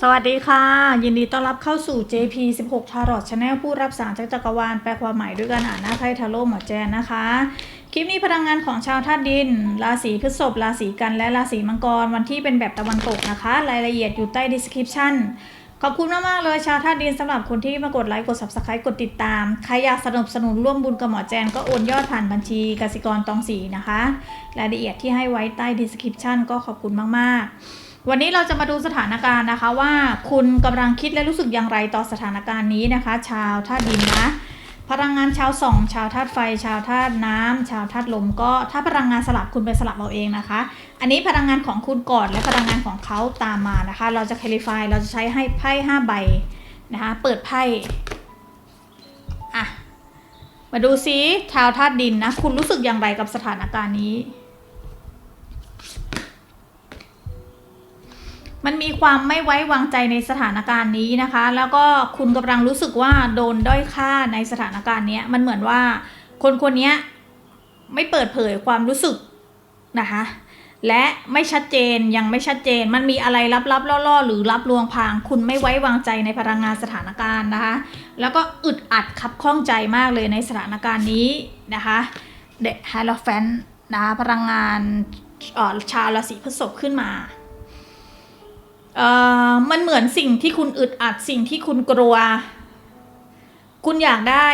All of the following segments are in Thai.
สวัสดีค่ะ ยินดีต้อนรับเข้าสู่ JP 16 Tarot Channel ผู้รับสารจากจักรวาลแปลความหมายด้วยการอ่านหน้าไพ่ทาโร่หมอแจนนะคะ คลิปนี้พลังงานของชาวธาตุดิน ราศีพฤษภราศีกันและราศีมังกร วันที่เป็นแบบตะวันตกนะคะ รายละเอียดอยู่ใต้ description ขอบคุณมาก ๆ เลยชาวธาตุดินสำหรับคนที่มากดไลค์กด subscribe กดติดตาม ใครอยากสนับสนุนร่วมบุญกับหมอแจนก็โอนยอดผ่านบัญชีกสิกรตองสีนะคะ รายละเอียดที่ให้ไว้ใต้ description ก็ขอบคุณมาก ๆ วันนี้เราจะมาดูสถานการณ์นะคะว่าคุณกำลังคิดและรู้สึกอย่างไรต่อสถานการณ์นี้นะคะ ชาวธาตุดินนะ พลังงานชาวสองชาวธาตุไฟ ชาวธาตุน้ำชาวธาตุลม ก็ถ้าพลังงานสลับคุณไปสลับเอาเองนะคะ อันนี้พลังงานของคุณก่อนและพลังงานของเขาตามมานะคะ เราจะคลิฟายเราจะใช้ให้ไพ่ห้าใบนะคะเปิดไพ่อะมาดูซิชาวธาตุดินนะ คุณรู้สึกอย่างไรกับสถานการณ์นี้ มันมีความไม่ไว้วางใจในสถานการณ์นี้นะคะ แล้วก็คุณกำลังรู้สึกว่าโดนด้อยค่าในสถานการณ์เนี้ยมันเหมือนว่าคนคนเนี้ยไม่เปิดเผยความรู้สึกนะคะ และไม่ชัดเจนยังไม่ชัดเจน มันมีอะไรลับๆล่อๆ หรือรับลวงพาง คุณไม่ไว้วางใจในพลังงานสถานการณ์นะคะ แล้วก็อึดอัดคับข้องใจมากเลยในสถานการณ์นี้นะคะเด e ฮ e ลแฟนนะคะพลังงานออชาวราศีพฤษภขึ้นมา เอ่อมันเหมือนสิ่งที่คุณอึดอัดสิ่งที่คุณกลัว คุณอยากได้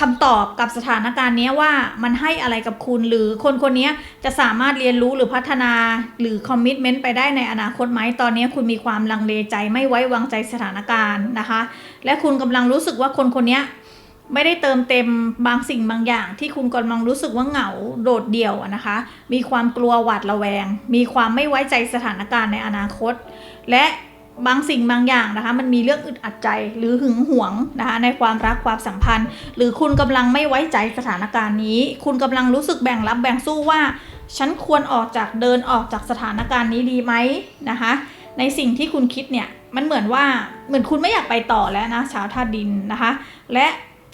คำตอบกับสถานการณ์นี้ว่ามันให้อะไรกับคุณหรือคนคนนี้จะสามารถเรียนรู้หรือพัฒนาหรือคอมมิชเมนต์ไปได้ในอนาคตไหมตอนนี้คุณมีความลังเลใจไม่ไว้วางใจสถานการณ์นะคะ และคุณกำลังรู้สึกว่าคนคนนี้ ไม่ได้เติมเต็มบางสิ่งบางอย่าง ที่คุณกำลังรู้สึกว่าเหงาโดดเดี่ยวนะคะ มีความกลัวหวาดระแวง มีความไม่ไว้ใจสถานการณ์ในอนาคต และบางสิ่งบางอย่างนะคะ มันมีเรื่องอึดอัดใจหรือหึงหวงนะคะในความรักความสัมพันธ์ หรือคุณกำลังไม่ไว้ใจสถานการณ์นี้ คุณกำลังรู้สึกแบ่งรับแบ่งสู้ว่า ฉันควรออกจากเดินออกจากสถานการณ์นี้ดีไหมนะคะ ในสิ่งที่คุณคิดเนี่ยมันเหมือนว่าเหมือนคุณไม่อยากไปต่อแล้วนะชาวธาตุดินนะคะ และ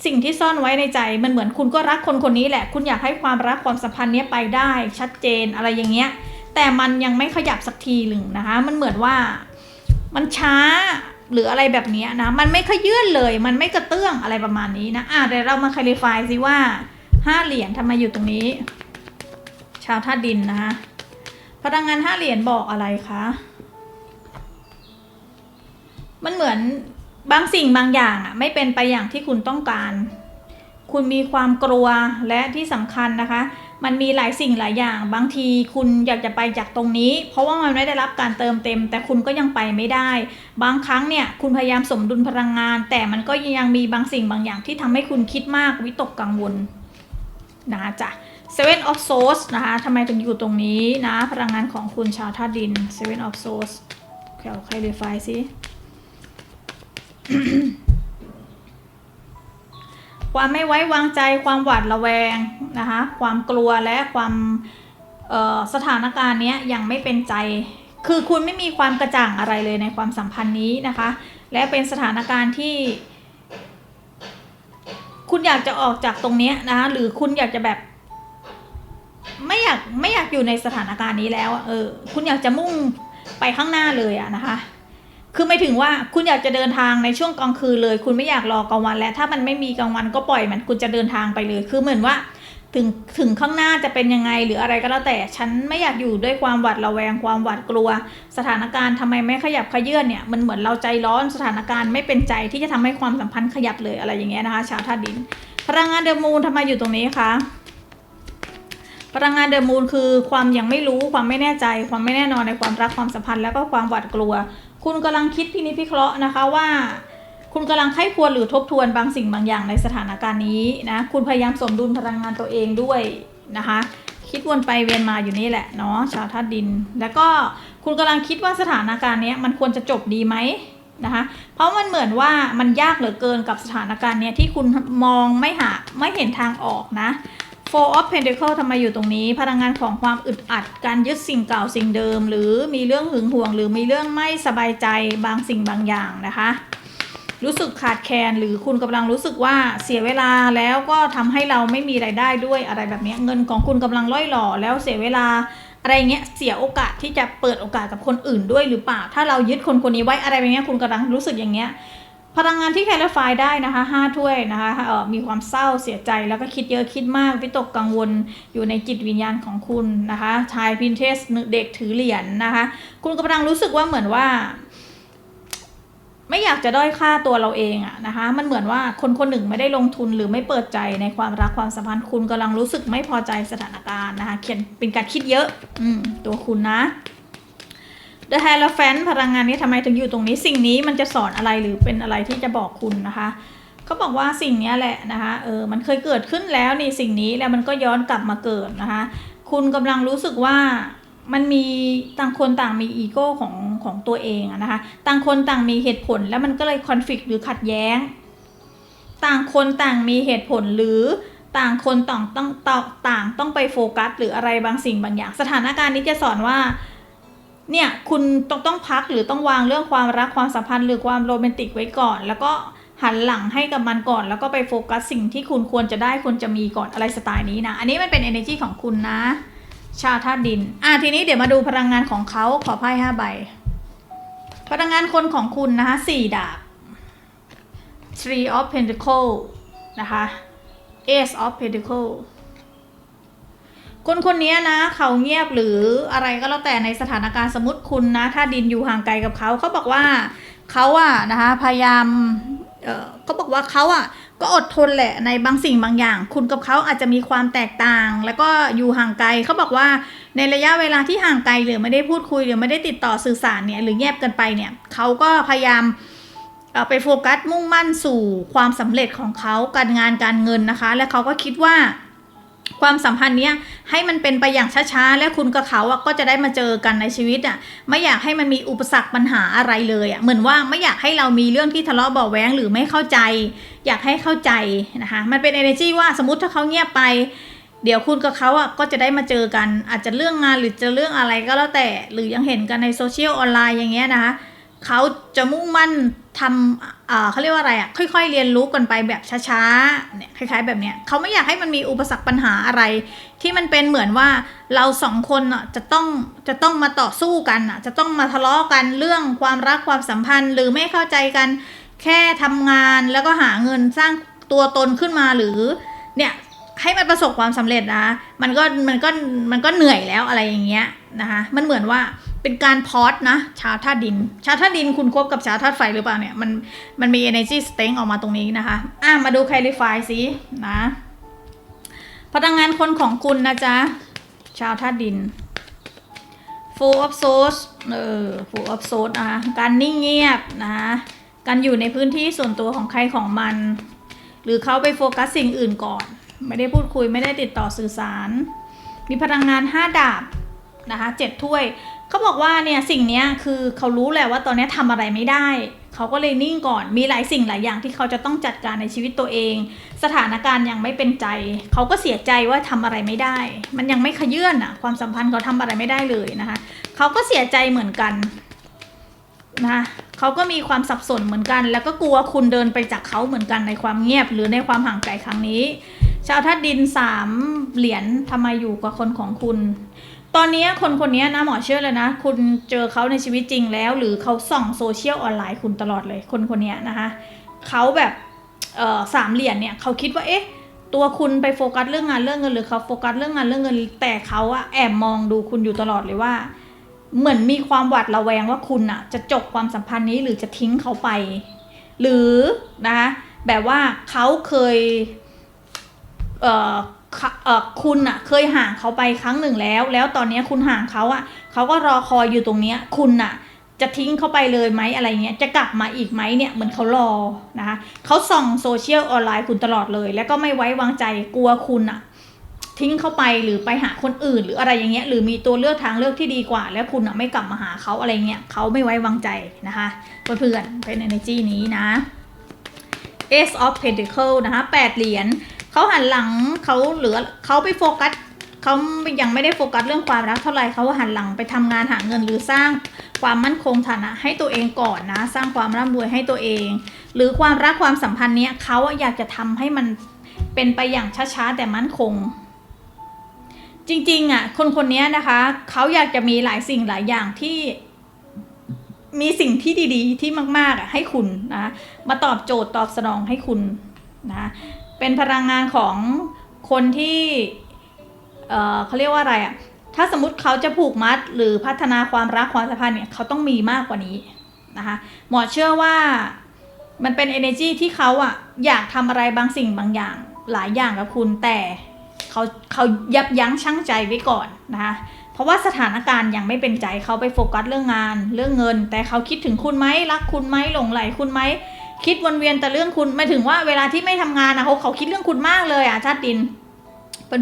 สิ่งที่ซ่อนไว้ในใจมันเหมือนคุณก็รักคนคนนี้แหละ คุณอยากให้ความรักความสัมพันธ์นี้ไปได้ ชัดเจนอะไรอย่างเงี้ย แต่มันยังไม่ขยับสักทีหนึ่งนะคะ มันเหมือนว่ามันช้าหรืออะไรแบบนี้นะ มันไม่ขยื่นเลย มันไม่กระเตื้องอะไรประมาณนี้นะ อะเดี๋ยวเรามาคลิฟายซิว่าห้าเหรียญทำไมอยู่ตรงนี้ ชาวธาตุดินนะคะพลังงานห้าเหรียญบอกอะไรคะ มันเหมือน บางสิ่งบางอย่างอะไม่เป็นไปอย่างที่คุณต้องการ คุณมีความกลัวและที่สำคัญนะคะ มันมีหลายสิ่งหลายอย่าง บางทีคุณอยากจะไปจากตรงนี้ เพราะว่ามันไม่ได้รับการเติมเต็ม แต่คุณก็ยังไปไม่ได้ บางครั้งเนี่ยคุณพยายามสมดุลพลังงาน แต่มันก็ยังมีบางสิ่งบางอย่างที่ทำให้คุณคิดมากวิตกกังวลนะจ้ะ Seven of Swords นะคะทำไมถึงอยู่ตรงนี้นะ พลังงานของคุณชาวธาตุดิน Seven of Swords แค่ใครรีไฟซิ ความไม่ไว้วางใจความหวาดระแวงนะคะความกลัวและความสถานการณ์เนี้ยยังไม่เป็นใจ คือคุณไม่มีความกระจ่างอะไรเลยในความสัมพันธ์นี้นะคะ และเป็นสถานการณ์ที่ คุณอยากจะออกจากตรงนี้นะคะหรือคุณอยากจะแบบไม่อยากไม่อยากอยู่ในสถานการณ์นี้แล้ว เออ คุณอยากจะมุ่งไปข้างหน้าเลยอะนะคะ คือไม่ถึงว่าคุณอยากจะเดินทางในช่วงกลางคืนเลย คุณไม่อยากรอกลางวันและถ้ามันไม่มีกลางวันก็ปล่อยมันคุณจะเดินทางไปเลย คือเหมือนว่าถึงถึงข้างหน้าจะเป็นยังไงหรืออะไรก็แล้วแต่ฉันไม่อยากอยู่ด้วยความหวาดระแวงความหวาดกลัว สถานการณ์ทำไมไม่ขยับขยื่นเนี่ยมันเหมือนเราใจร้อนสถานการณ์ไม่เป็นใจที่จะทำให้ความสัมพันธ์ขยับเลยอะไรอย่างเงี้ยนะคะ ชาวธาตุดิน พลังงานเดอะมูนทำไมอยู่ตรงนี้คะพลังงานเดอะมูนคือความยังไม่รู้ความไม่แน่ใจ ความไม่แน่นอนในความรักความสัมพันธ์แล้วก็ความหวาดกลัว คุณกำลังคิดพินิจพิเคราะห์นะคะว่า คุณกำลังไข้ควรหรือทบทวนบางสิ่งบางอย่างในสถานการณ์นี้นะคุณพยายามสมดุลพลังงานตัวเองด้วยนะคะคิดวนไปเวียนมาอยู่นี่แหละเนาะชาวธาตุดิน แล้วก็คุณกำลังคิดว่าสถานการณ์นี้มันควรจะจบดีไหมนะคะเพราะมันเหมือนว่ามันยากเหลือเกินกับสถานการณ์เนี้ยที่คุณมองไม่หาไม่เห็นทางออกนะ Four of Pentacle ทำไมอยู่ตรงนี้ พลังงานของความอึดอัด การยึดสิ่งเก่าสิ่งเดิม หรือมีเรื่องหึงหวง หรือมีเรื่องไม่สบายใจบางสิ่งบางอย่างนะคะ รู้สึกขาดแคลนหรือคุณกำลังรู้สึกว่าเสียเวลาแล้วก็ทำให้เราไม่มีไรายได้ด้วยอะไรแบบนี้เงินของคุณกำลังล่อยหล่อแล้วเสียเวลาอะไรเงี้ยเสียโอกาสที่จะเปิดโอกาสกับคนอื่นด้วยหรือเปล่า ถ้าเรายึดคนคนนี้ไว้อะไรแบบนี้คุณกำลังรู้สึกอย่างเงี้ย พลังงานที่แคลรไฟได้นะคะห้าถ้วยนะคะมีความเศร้าเสียใจแล้วก็คิดเยอะคิดมากวิตกกังวลอยู่ในจิตวิญญาณของคุณนะคะ ชายพินเทสเด็กถือเหรียญนะคะ คุณกำลังรู้สึกว่าเหมือนว่า ไม่อยากจะด้อยค่าตัวเราเองอะนะคะ มันเหมือนว่าคนคนหนึ่งไม่ได้ลงทุนหรือไม่เปิดใจในความรักความสัมพันธ์คุณกำลังรู้สึกไม่พอใจสถานการณ์นะคะ เขียนเป็นการคิดเยอะ อืมตัวคุณนะ The h a l o p h a n t พลังงานนี้ทำไมถึงอยู่ตรงนี้ สิ่งนี้มันจะสอนอะไรหรือเป็นอะไรที่จะบอกคุณนะคะเขาบอกว่าสิ่งนี้แหละนะคะเออมันเคยเกิดขึ้นแล้วนี่สิ่งนี้แล้วมันก็ย้อนกลับมาเกิดนะคะ คุณกำลังรู้สึกว่ามันมีต่างคนต่างมีอีโก้ของของตัวเองนะคะต่างคนต่างมีเหตุผลแล้วมันก็เลยคอน FLICT หรือขัดแย้ง ต่างคนต่างมีเหตุผลหรือต่างคนต่างต้องต่างต้องไปโฟกัส หรืออะไรบางสิ่งบางอย่าง สถานการณ์นี้จะสอนว่า เนี่ยคุณต้องต้องพักหรือต้องวางเรื่องความรักความสัมพันธ์หรือความโรแมนติกไว้ก่อน แล้วก็หันหลังให้กับมันก่อน แล้วก็ไปโฟกัสสิ่งที่คุณควรจะได้ควรจะมีก่อนอะไรสไตล์นี้นะ อันนี้มันเป็น energy ของคุณนะ ชาวธาตุดิน อะทีนี้เดี๋ยวมาดูพลังงานของเขาขอไพ่ห้าใบ พลังงานคนของคุณนะคะสี่ดาบ Three of Pentacle นะคะ Ace of Pentacle คนคนนี้นะ เขาเงียบหรืออะไรก็แล้วแต่ในสถานการณ์สมมติคุณนะ ถ้าดินอยู่ห่างไกลกับเขาเขาบอกว่าเขาอะนะคะพยายามเออเขาบอกว่าเขาอะก็อดทนแหละในบางสิ่งบางอย่าง คุณกับเขาอาจจะมีความแตกต่าง แล้วก็อยู่ห่างไกลเขาบอกว่าในระยะเวลาที่ห่างไกลหรือไม่ได้พูดคุยหรือไม่ได้ติดต่อสื่อสารเนี่ยหรือเงียบกันไปเนี่ยเขาก็พยายามไปโฟกัสมุ่งมั่นสู่ความสำเร็จของเขาการงานการเงินนะคะ และเขาก็คิดว่า ความสัมพันธ์เนี้ยให้มันเป็นไปอย่างช้าๆ และคุณกับเขาอะก็จะได้มาเจอกันในชีวิตอะไม่อยากให้มันมีอุปสรรคปัญหาอะไรเลยอะเหมือนว่าไม่อยากให้เรามีเรื่องที่ทะเลาะเบาแว้งหรือไม่เข้าใจ อยากให้เข้าใจนะคะมันเป็น energy ว่าสมมติถ้าเขาเงียบไป เดี๋ยวคุณกับเขาอะก็จะได้มาเจอกัน อาจจะเรื่องงานหรือจะเรื่องอะไรก็แล้วแต่ หรือยังเห็นกันในโซเชียลออนไลน์อย่างเงี้ยนะคะเขาจะมุ่งมั่นทำอ่า เขาเรียกว่าอะไรอะค่อยๆ เรียนรู้กันไปแบบช้าๆเนี่ยคล้าย ๆ แบบเนี้ยเขาไม่อยากให้มันมีอุปสรรคปัญหาอะไร ที่มันเป็นเหมือนว่าเราสองคนอะจะต้องจะต้องมาต่อสู้กันอะจะต้องมาทะเลาะกันเรื่องความรักความสัมพันธ์ หรือไม่เข้าใจกันแค่ทำงานแล้วก็หาเงินสร้างตัวตนขึ้นมาหรือเนี่ยให้มันประสบความสำเร็จนะ มันก็มันก็มันก็เหนื่อยแล้วอะไรอย่างเงี้ยนะคะมันเหมือนว่า เป็นการพอดนะชาวธาตุดิน ชาวธาตุดินคุณควบกับชาวธาตุไฟหรือเปล่าเนี่ย มันมันมี energy strength ออกมาตรงนี้นะคะ อะ มาดู clarify สินะ พลังงานคนของคุณนะจ๊ะ ชาวธาตุดิน full of souls เออ full of souls นะคะการนิ่งเงียบนะการอยู่ในพื้นที่ส่วนตัวของใครของมัน หรือเขาไปโฟกัสสิ่งอื่นก่อน ไม่ได้พูดคุยไม่ได้ติดต่อสื่อสาร มีพลังงาน 5 ดาบนะคะเจ็ดถ้วย เขาบอกว่าเนี่ยสิ่งนี้คือเขารู้แหละว่าตอนนี้ยทำอะไรไม่ได้ เขาก็เลยนิ่งก่อนมีหลายสิ่งหลายอย่างที่เขาจะต้องจัดการในชีวิตตัวเอง สถานการณ์ยังไม่เป็นใจ เขาก็เสียใจว่าทำอะไรไม่ได้ มันยังไม่ขยื่นอะความสัมพันธ์เขาทำอะไรไม่ได้เลยนะคะ เขาก็เสียใจเหมือนกันนะเขาก็มีความสับสนเหมือนกัน แล้วก็กลัวคุณเดินไปจากเขาเหมือนกันในความเงียบ หรือในความห่างไกลครั้งนี้ ชาวธาตุดินสามเหรียญทำไมอยู่กับคนของคุณ ตอนนี้คนคนนี้นะหมอเชื่อเลยนะ คุณเจอเขาในชีวิตจริงแล้ว หรือเขาส่องโซเชียลออนไลน์คุณตลอดเลยคนคนนี้นะคะเขาแบบสามเหรียญเนี่ยเขาคิดว่าเอ๊ะตัวคุณไปโฟกัสเรื่องงานเรื่องเงินหรือเขาโฟกัสเรื่องงานเรื่องเงิน แต่เขาอะแอบมองดูคุณอยู่ตลอดเลยว่า เหมือนมีความหวาดระแวงว่าคุณอะจะจบความสัมพันธ์นี้หรือจะทิ้งเขาไป หรือนะคะแบบว่าเขาเคยเคุณอะเคยห่างเขาไปครั้งหนึ่งแล้ว แล้วตอนนี้คุณห่างเขาอะเขาก็รอคอยอยู่ตรงเนี้ย คุณอะจะทิ้งเขาไปเลยไหมอะไรเงี้ยจะกลับมาอีกไหมเนี่ยเหมือนเขารอนะคะเขาส่องโซเชียลออนไลน์คุณตลอดเลย แล้วก็ไม่ไว้วางใจกลัวคุณอะทิ้งเขาไปหรือไปหาคนอื่น หรืออะไรอย่างเงี้ยหรือมีตัวเลือกทางเลือกที่ดีกว่า แล้วคุณอะไม่กลับมาหาเขาอะไรเงี้ยเขาไม่ไว้วางใจนะคะเพื่อนๆเป็น energy นี้นะ Ace of Pentacle นะคะแปดเหรียญ เขาหันหลังเขาเหลือเขาไปโฟกัสเขายังไม่ได้โฟกัสเรื่องความรักเท่าไหร่เขาหันหลังไปทำงานหาเงินหรือสร้างความมั่นคงฐานะให้ตัวเองก่อนนะ สร้างความร่ำรวยให้ตัวเอง หรือความรักความสัมพันธ์เนี้ยเขาอยากจะทำให้มันเป็นไปอย่างช้าๆแต่มั่นคง จริงๆอะคนคนนี้นะคะเขาอยากจะมีหลายสิ่งหลายอย่างที่มีสิ่งที่ดีๆ ที่มากๆอะให้คุณนะมาตอบโจทย์ตอบสนองให้คุณนะ เป็นพลังงานของคนที่เอ่อเขาเรียกว่าอะไรอะถ้าสมมติเขาจะผูกมัดหรือพัฒนาความรักความสัมพันธ์เนี่ยเขาต้องมีมากกว่านี้นะคะหมอเชื่อว่ามันเป็น energy ที่เขาอะอยากทำอะไรบางสิ่งบางอย่างหลายอย่างกับคุณแต่เขาเขายับยั้งชั่งใจไว้ก่อนนะคะเพราะว่าสถานการณ์ยังไม่เป็นใจเขาไปโฟกัสเรื่องงาน เรื่องเงิน แต่เขาคิดถึงคุณไหมรักคุณไหมหลงไหลคุณไหม คิดวนเวียนแต่เรื่องคุณไม่ถึงว่าเวลาที่ไม่ทำงานนะเขาเขาคิดเรื่องคุณมากเลยอะชาติดิน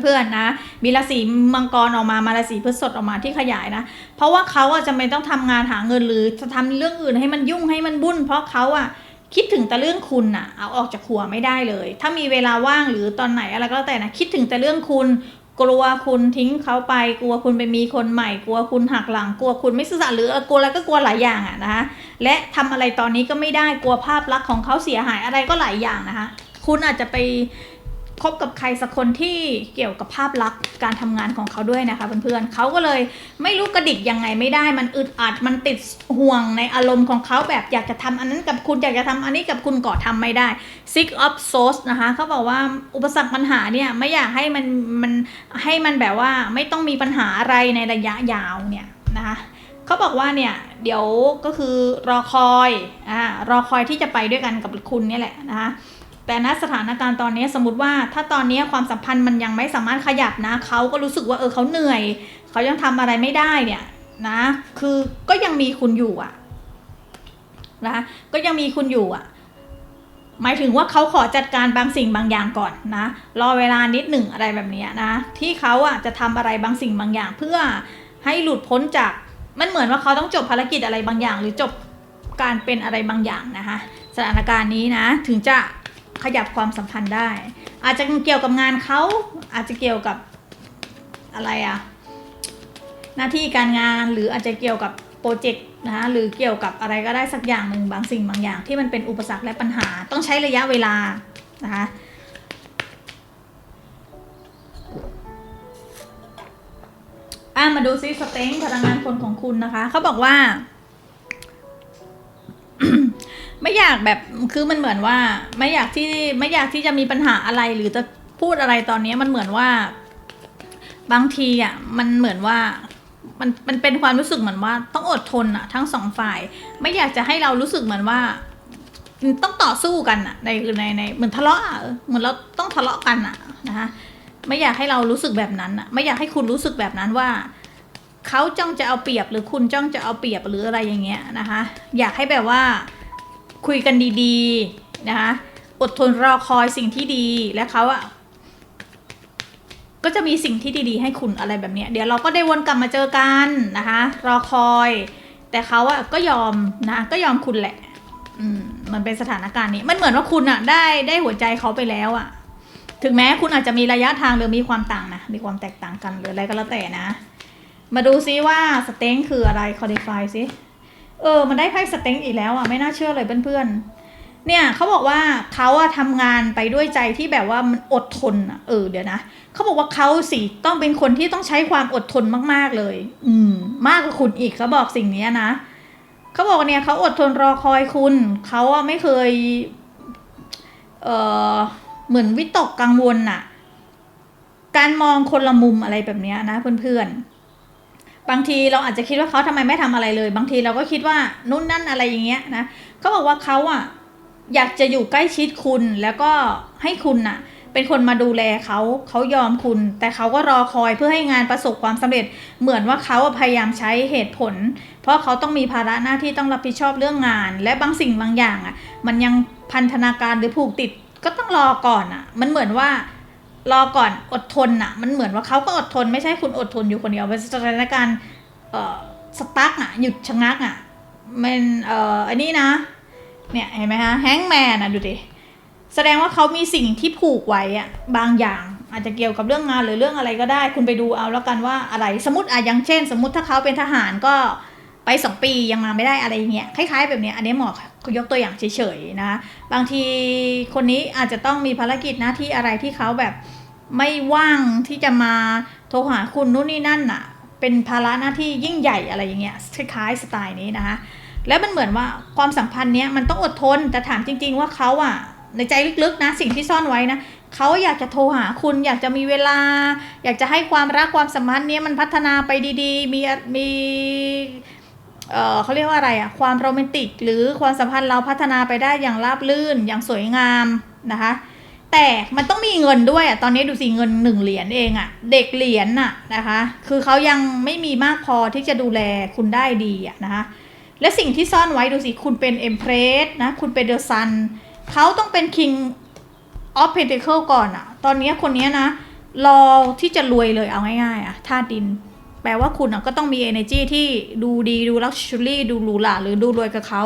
เพื่อนๆนะ มีราศีมังกรออกมา มาราศีพฤษภออกมาที่ขยายนะ เพราะว่าเขาอะจะไม่ต้องทำงานหาเงินหรือจะทำเรื่องอื่นให้มันยุ่งให้มันบุ่นเพราะเขาอะคิดถึงแต่เรื่องคุณอะเอาออกจากหัวไม่ได้เลย ถ้ามีเวลาว่างหรือตอนไหนอะไรก็แล้วแต่นะคิดถึงแต่เรื่องคุณ กลัวคุณทิ้งเขาไป กลัวคุณไปมีคนใหม่ กลัวคุณหักหลัง กลัวคุณไม่ซื่อสัตย์หรือกลัวอะไรก็กลัวหลายอย่างอะนะคะ และทำอะไรตอนนี้ก็ไม่ได้ กลัวภาพลักษณ์ของเขาเสียหายอะไรก็หลายอย่างนะคะ คุณอาจจะไป คบกับใครสักคนที่เกี่ยวกับภาพลักษณ์การทำงานของเขาด้วยนะคะเพื่อนๆเขาก็เลยไม่รู้กระดิกยังไงไม่ได้ มันอึดอัดมันติดห่วงในอารมณ์ของเขาแบบอยากจะทำอันนั้นกับคุณอยากจะทำอันนี้กับคุณก็ทำไม่ได้ sick of source นะคะเขาบอกว่าอุปสรรคปัญหาเนี่ยไม่อยากให้มันมันให้มันแบบว่าไม่ต้องมีปัญหาอะไรในระยะยาวเนี่ยนะคะเขาบอกว่าเนี่ยเดี๋ยวก็คือรอคอยอ่ารอคอยที่จะไปด้วยกันกับคุณเนี่ยแหละนะคะ แต่ณสถานการณ์ตอนนี้สมมติว่าถ้าตอนนี้ความสัมพันธ์มันยังไม่สามารถขยับนะเขาก็รู้สึกว่าเออเขาเหนื่อย เขายังทำอะไรไม่ได้เนี่ยนะ คือก็ยังมีคุณอยู่อะนะก็ยังมีคุณอยู่อะหมายถึงว่าเขาขอจัดการบางสิ่งบางอย่างก่อนนะ รอเวลานิดหนึ่งอะไรแบบนี้นะ ที่เขาอะจะทำอะไรบางสิ่งบางอย่าง เพื่อให้หลุดพ้นจากมันเหมือนว่าเขาต้องจบภารกิจอะไรบางอย่าง หรือจบการเป็นอะไรบางอย่างนะคะสถานการณ์นี้นะ ถึงจะ ขยับความสัมพันธ์ได้ อาจจะเกี่ยวกับงานเขาอาจจะเกี่ยวกับอะไรอะหน้าที่การงานหรืออาจจะเกี่ยวกับโปรเจกต์นะคะหรือเกี่ยวกับอะไรก็ได้สักอย่างหนึ่งบางสิ่งบางอย่างที่มันเป็นอุปสรรคและปัญหาต้องใช้ระยะเวลานะคะอะมาดูซิสเต็งพลังงานคนของคุณนะคะ เขาบอกว่า ไม่อยากแบบคือมันเหมือนว่า ไม่อยากที่ไม่อยากที่จะมีปัญหาอะไรหรือจะพูดอะไรตอนนี้มันเหมือนว่า บางทีอะมันเหมือนว่ามันมันเป็นความรู้สึกเหมือนว่าต้องอดทนอะ ทั้งสองฝ่าย ไม่อยากจะให้เรารู้สึกเหมือนว่า ต้องต่อสู้กันอะในในในเหมือนทะเลาะอะเหมือนเราต้องทะเลาะกันอะนะคะไม่อยากให้เรารู้สึกแบบนั้นอะ ไม่อยากให้คุณรู้สึกแบบนั้นว่าเขาจ้องจะเอาเปรียบหรือคุณจ้องจะเอาเปรียบหรืออะไรอย่างเงี้ยนะคะ อยากให้แบบว่า คุยกันดีๆนะคะอดทนรอคอยสิ่งที่ดีและเขาอะก็จะมีสิ่งที่ดีๆ ให้คุณอะไรแบบเนี้ยเดี๋ยวเราก็ได้วนกลับมาเจอกันนะคะ รอคอย แต่เขาอะก็ยอมนะก็ยอมคุณแหละ อืมมันเป็นสถานการณ์นี้ มันเหมือนว่าคุณอะได้ได้หัวใจเขาไปแล้วอะถึงแม้คุณอาจจะมีระยะทางหรือมีความต่างนะ มีความแตกต่างกันหรืออะไรก็แล้วแต่นะ มาดูซิว่าสเต็งคืออะไรคอดีฟายซิ เออ มันได้ไพ่สเต็งอีกแล้วอะไม่น่าเชื่อเลยเพื่อนๆ เนี่ยเขาบอกว่าเขาอะทำงานไปด้วยใจที่แบบว่ามันอดทนอะเออเดี๋ยวนะเขาบอกว่าเขาสิต้องเป็นคนที่ต้องใช้ความอดทนมากๆเลย อืม มากกว่าคุณอีกเขาบอกสิ่งนี้นะเขาบอกเนี่ยเขาอดทนรอคอยคุณเขาอะไม่เคย เออเหมือนวิตกกังวลน่ะการมองคนละมุมอะไรแบบนี้นะเพื่อนๆ บางทีเราอาจจะคิดว่าเขาทำไมไม่ทำอะไรเลย บางทีเราก็คิดว่านู่นนั่นอะไรอย่างเงี้ยนะเขาบอกว่าเขาอะอยากจะอยู่ใกล้ชิดคุณแล้วก็ให้คุณน่ะ เป็นคนมาดูแลเขาเขายอมคุณ แต่เขาก็รอคอยเพื่อให้งานประสบความสำเร็จ เหมือนว่าเขาพยายามใช้เหตุผล เพราะเขาต้องมีภาระหน้าที่ต้องรับผิดชอบเรื่องงาน และบางสิ่งบางอย่างอะ มันยังพันธนาการหรือผูกติดก็ต้องรอก่อนอะ มันเหมือนว่า รอก่อนอดทนอะมันเหมือนว่าเขาก็อดทนไม่ใช่คุณอดทนอยู่คนเดียวเป็นสถานการณ์เอ่อสตั๊กอะหยุดชะงักอะมันเอ่ออันนี้นะ เนี่ยเห็นไหมฮะแฮงแมนอะดูดิแสดงว่าเขามีสิ่งที่ผูกไว้อะบางอย่างอาจจะเกี่ยวกับเรื่องงานหรือเรื่องอะไรก็ได้ คุณไปดูเอาแล้วกันว่าอะไรสมมติอะอย่างเช่น สมมติถ้าเขาเป็นทหารก็ไปสองปียังมาไม่ได้อะไรเงี้ยคล้ายๆแบบเนี้ยอันนี้หมอยกตัวอย่างเฉยๆนะบางทีคนนี้อาจจะต้องมีภารกิจหน้าที่อะไรที่เขาแบบ ไม่ว่างที่จะมาโทรหาคุณนู่นนี่นั่นน่ะเป็นภาระหน้าที่ยิ่งใหญ่อะไรอย่างเงี้ยคล้ายสไตล์นี้นะคะแล้วมันเหมือนว่าความสัมพันธ์เนี้ยมันต้องอดทนแต่ถามจริง ๆ ว่าเขาอะในใจลึกๆนะสิ่งที่ซ่อนไว้นะเขาอยากจะโทรหาคุณอยากจะมีเวลา อยากจะให้ความรักความสัมพันธ์เนี้ยมันพัฒนาไปดีๆ มีมีเออเขาเรียกว่าอะไรอะความโรแมนติก หรือความสัมพันธ์เราพัฒนาไปได้อย่างราบรื่นอย่างสวยงามนะคะ แต่มันต้องมีเงินด้วยอะตอนนี้ดูสิเงินหนึ่งเหรียญเองอะเด็กเหรียญน่ะนะคะ คือเขายังไม่มีมากพอที่จะดูแลคุณได้ดีอะนะคะ และสิ่งที่ซ่อนไว้ดูสิคุณเป็นเอ็มเพรสนะคุณเป็นเดอะซันเขาต้องเป็น King of Pentacle ก่อนอะตอนนี้คนนี้นะ รอที่จะรวยเลยเอาง่ายๆอะธาตุดิน แปลว่าคุณอะก็ต้องมี energy ที่ดูดีดู luxury ดูหรูหราหรือดูรวยกับเขา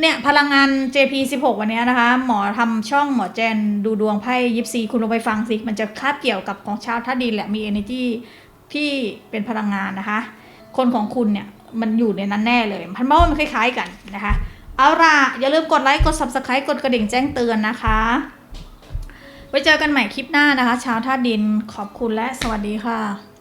เนี่ยพลังงาน JP 16 วันนี้นะคะ หมอทำช่องหมอแจนดูดวงไพ่ยิปซีคุณลองไปฟังสิ มันจะคาบเกี่ยวกับของชาวธาตุดินแหละมี energy ที่เป็นพลังงานนะคะ คนของคุณเนี่ยมันอยู่ในนั้นแน่เลยพันว่ามันคล้ายๆกันนะคะ เอาล่ะ อย่าลืมกดไลค์ กด subscribe กดกระดิ่งแจ้งเตือนนะคะ ไว้เจอกันใหม่คลิปหน้านะคะ ชาวท่าตุดินขอบคุณและสวัสดีค่ะ